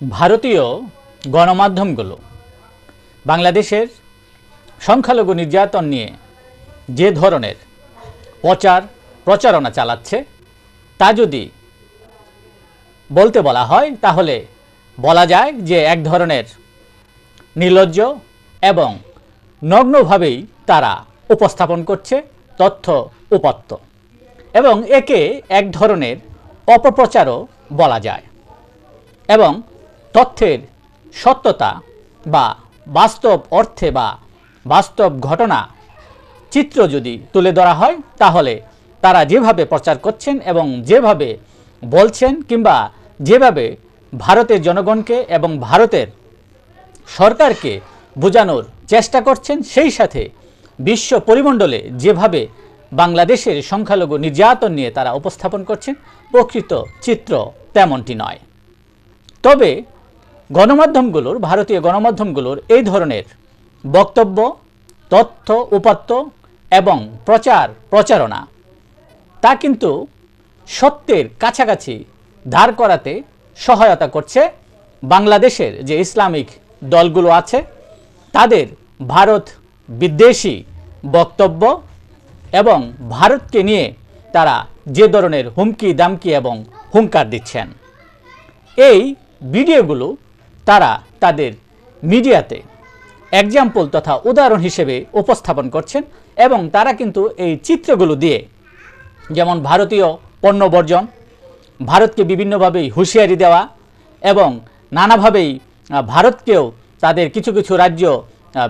ভারতীয় গণমাধ্যমগুলো বাংলাদেশের সংখ্যালঘু নির্যাতন নিয়ে যে ধরনের প্রচার, প্রচারণা চালাচ্ছে, তা যদি বলতে বলা হয়, তাহলে বলা যায় যে এক ধরনের নির্লজ্জ এবং নগ্নভাবেই তারা উপস্থাপন করছে তথ্য উপাত্ত এবং একে এক ধরনের অপপ্রচারও বলা যায়। এবং তথ্যের সত্যতা বা বাস্তব অর্থে বা বাস্তব ঘটনা চিত্র যদি তুলে ধরা হয়, তাহলে তারা যেভাবে প্রচার করছেন এবং যেভাবে বলছেন কিংবা যেভাবে ভারতের জনগণকে এবং ভারতের সরকারকে বোঝানোর চেষ্টা করছেন, সেই সাথে বিশ্ব পরিমণ্ডলে যেভাবে বাংলাদেশের সংখ্যালঘু নির্যাতন নিয়ে তারা উপস্থাপন করছেন, প্রকৃত চিত্র তেমনটি নয়। তবে গণমাধ্যমগুলোর, ভারতীয় গণমাধ্যমগুলোর এই ধরনের বক্তব্য, তথ্য, উপাত্ত এবং প্রচার, প্রচারণা, তা কিন্তু সত্যের কাছাকাছি ধার করাতে সহায়তা করছে বাংলাদেশের যে ইসলামিক দলগুলো আছে, তাদের ভারত বিদ্বেষী বক্তব্য এবং ভারতকে নিয়ে তারা যে ধরনের হুমকি দামকি এবং হুঙ্কার দিচ্ছেন। এই ভিডিওগুলো তারা তাদের মিডিয়াতে এক্সাম্পল তথা উদাহরণ হিসেবে উপস্থাপন করছেন এবং তারা কিন্তু এই চিত্রগুলো দিয়ে যেমন ভারতীয় পণ্য বর্জন, ভারতকে বিভিন্নভাবেই হুঁশিয়ারি দেওয়া এবং নানাভাবেই ভারতকেও তাদের কিছু কিছু রাজ্য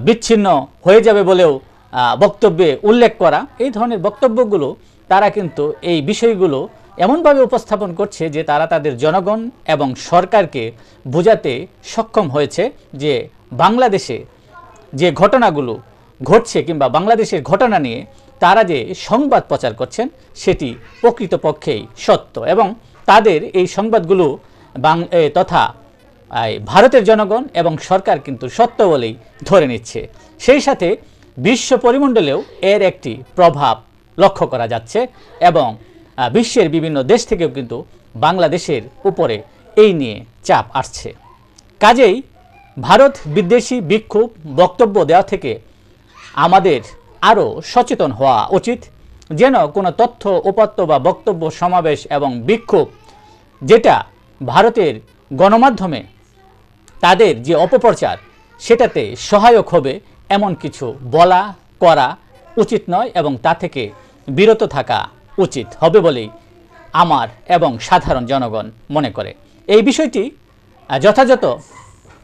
বিচ্ছিন্ন হয়ে যাবে বলেও বক্তব্যে উল্লেখ করা। এই ধরনের বক্তব্যগুলো তারা কিন্তু এই বিষয়গুলো এমনভাবে উপস্থাপন করছে যে তারা তাদের জনগণ এবং সরকারকে বোঝাতে সক্ষম হয়েছে যে বাংলাদেশে যে ঘটনাগুলো ঘটছে কিংবা বাংলাদেশের ঘটনা নিয়ে তারা যে সংবাদ প্রচার করছেন, সেটি প্রকৃতপক্ষেই সত্য এবং তাদের এই সংবাদগুলো বাং তথা ভারতের জনগণ এবং সরকার কিন্তু সত্য বলেই ধরে নিচ্ছে। সেই সাথে বিশ্ব পরিমণ্ডলেও এর একটি প্রভাব লক্ষ্য করা যাচ্ছে এবং বিশ্বের বিভিন্ন দেশ থেকেও কিন্তু বাংলাদেশের উপরে এই নিয়ে চাপ আসছে। কাজেই ভারত বিদ্বেষী বিক্ষোভ বক্তব্য দেওয়া থেকে আমাদের আরও সচেতন হওয়া উচিত। যেন কোনো তথ্য উপাত্ত বা বক্তব্য, সমাবেশ এবং বিক্ষোভ যেটা ভারতের গণমাধ্যমে তাদের যে অপপ্রচার, সেটাতে সহায়ক হবে এমন কিছু বলা, করা উচিত নয় এবং তা থেকে বিরত থাকা উচিত হবে বলেই আমার এবং সাধারণ জনগণ মনে করে। এই বিষয়টি যথাযথ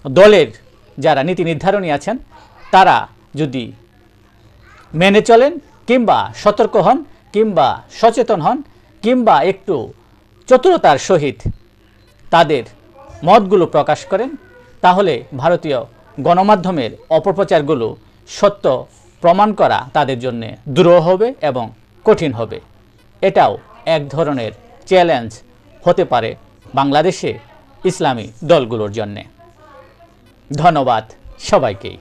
দলের যারা নীতি নির্ধারণী আছেন, তারা যদি মেনে চলেন কিংবা সতর্ক হন কিংবা সচেতন হন কিংবা একটু চতুরতার সহিত তাদের মতগুলো প্রকাশ করেন, তাহলে ভারতীয় গণমাধ্যমের অপপ্রচারগুলো সত্য প্রমাণ করা তাদের জন্য দুরূহ হবে এবং কঠিন হবে। এটাও এক ধরনের চ্যালেঞ্জ হতে পারে বাংলাদেশে ইসলামী দলগুলোর জন্যে। ধন্যবাদ সবাইকেই।